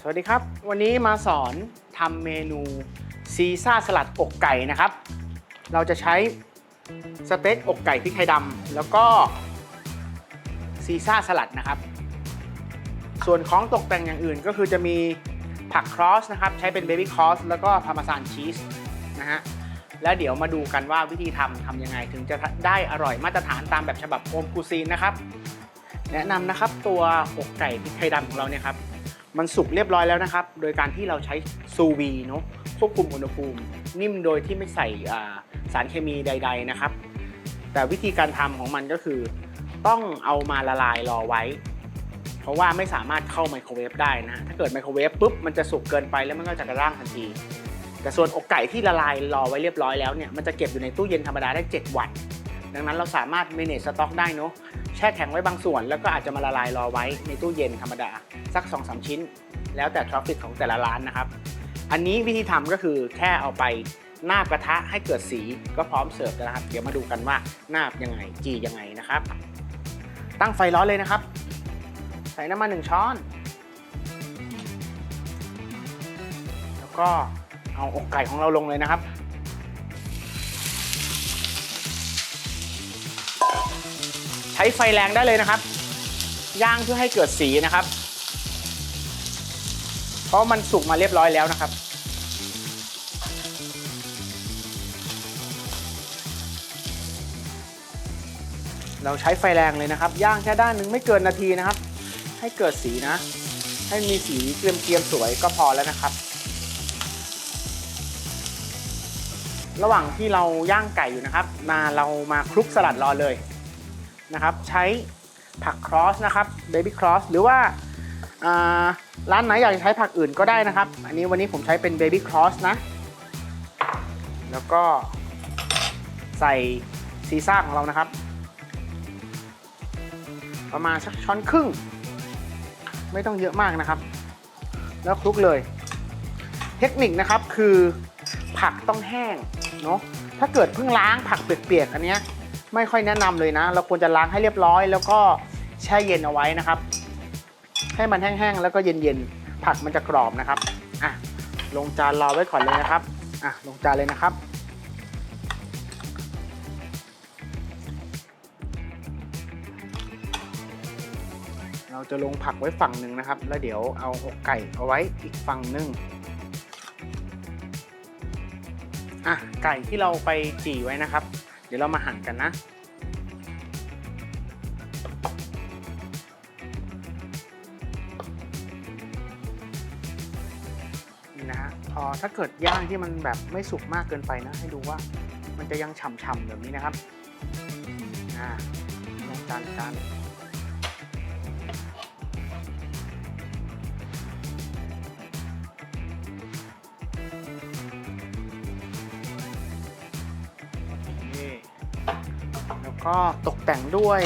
สวัสดีครับ วันนี้มาสอนทำเมนูซีซ่าสลัดอกไก่นะครับ เราจะใช้สเต็กอกไก่พริกไทยดำแล้วก็ซีซ่าสลัดนะครับ ส่วนของตกแต่งอย่างอื่นก็คือจะมีผักครอสนะครับ ใช้เป็นเบบี้ครอสแล้วก็พาร์มาซานชีสนะฮะแล้วเดี๋ยวมาดูกันว่าวิธีทำทำยังไงถึงจะได้อร่อยมาตรฐานตามแบบฉบับโฮมคูซีนนะครับ แนะนำนะครับตัวอกไก่พริกไทยดำของเราเนี่ยครับ มันสุกเรียบร้อยแล้วนะครับ โดยการที่เราใช้ซูวีเนาะควบคุมอุณหภูมิ นิ่มโดยที่ไม่ใส่สารเคมีใด ๆนะครับ แต่วิธีการทำของมันก็คือ ต้องเอามาละลายรอไว้ เพราะว่าไม่สามารถเข้าไมโครเวฟได้นะ ถ้าเกิดไมโครเวฟปุ๊บมันจะสุกเกินไปแล้วมันก็จะกระด้างทันที แต่ส่วนอกไก่ที่ละลายรอไว้เรียบร้อยแล้วเนี่ยมันจะเก็บอยู่ในตู้เย็นธรรมดาได้ 7 วัน ดังนั้นเราสามารถ manage สต็อกได้เนาะแช่แข็งไว้บางส่วน แล้วก็อาจจะมาละลายรอไว้ในตู้เย็นธรรมดา สัก 2-3 ชิ้น แล้วแต่ทราฟฟิกของแต่ละร้านนะครับ อันนี้วิธีทำก็คือแค่เอาไปนาบกระทะให้เกิดสีก็พร้อมเสิร์ฟแล้วนะครับ เดี๋ยวมาดูกันว่านาบยังไงจียังไงนะครับ ตั้งไฟร้อนเลยนะครับ ใส่น้ำมันหนึ่งช้อน แล้วก็เอาอกไก่ของเราลงเลยนะครับ ช้ไฟแรงได้เลยนะครับ ย่างเพื่อให้เกิดสีนะครับ เพราะมันสุกมาเรียบร้อยแล้วนะครับ เราใช้ไฟแรงเลยนะครับ ย่างแค่ด้านหนึ่งไม่เกินนาทีนะครับ ให้เกิดสีนะ ให้มีสีเกรียมๆสวยก็พอแล้วนะครับระหว่างที่เราย่างไก่อยู่นะครับ มาเรามาคลุกสลัดรอเลย นะครับ ใช้ผักครอสนะครับเบบี้ครอสหรือว่าร้านไหนอยากจะใช้ผักอื่นก็ได้นะครับ อันนี้วันนี้ผมใช้เป็นเบบี้ครอสนะ แล้วก็ใส่ซีซ่าของเรานะครับ ประมาณสักช้อนครึ่ง ไม่ต้องเยอะมากนะครับ แล้วคลุกเลย เทคนิคนะครับคือผักต้องแห้งเนาะถ้าเกิดเพิ่งล้างผักเปียกๆอันเนี้ย ไม่ค่อยแนะนำเลยนะ เราควรจะล้างให้เรียบร้อย แล้วก็แช่เย็นเอาไว้นะครับ ให้มันแห้งๆแล้วก็เย็นๆผักมันจะกรอบนะครับอะลงจานรอไว้ก่อนเลยนะครับอะลงจานเลยนะครับเราจะลงผักไว้ฝั่งหนึ่งนะครับ แล้วเดี๋ยวเอาอกไก่เอาไว้อีกฝั่งหนึ่งอะไก่ที่เราไปจี่ไว้นะครับ เดี๋ยวเรามาหั่นกันนะ นี่นะฮะพอถ้าเกิดย่างที่มันแบบไม่สุกมากเกินไปนะ ให้ดูว่ามันจะยังฉ่ำๆแบบนี้นะครับ อ่าลงจานจาน ก็ตกแต่งด้วย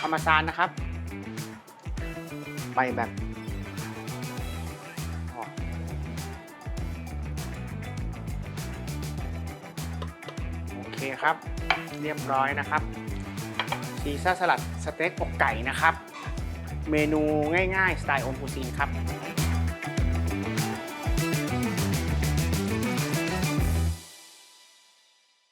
พามาซานนะครับ ไปแบบโอเคครับ เรียบร้อยนะครับซีซ่าสลัดสเต็กอกไก่นะครับ เมนูง่ายๆ สไตล์โอมพูซีนครับ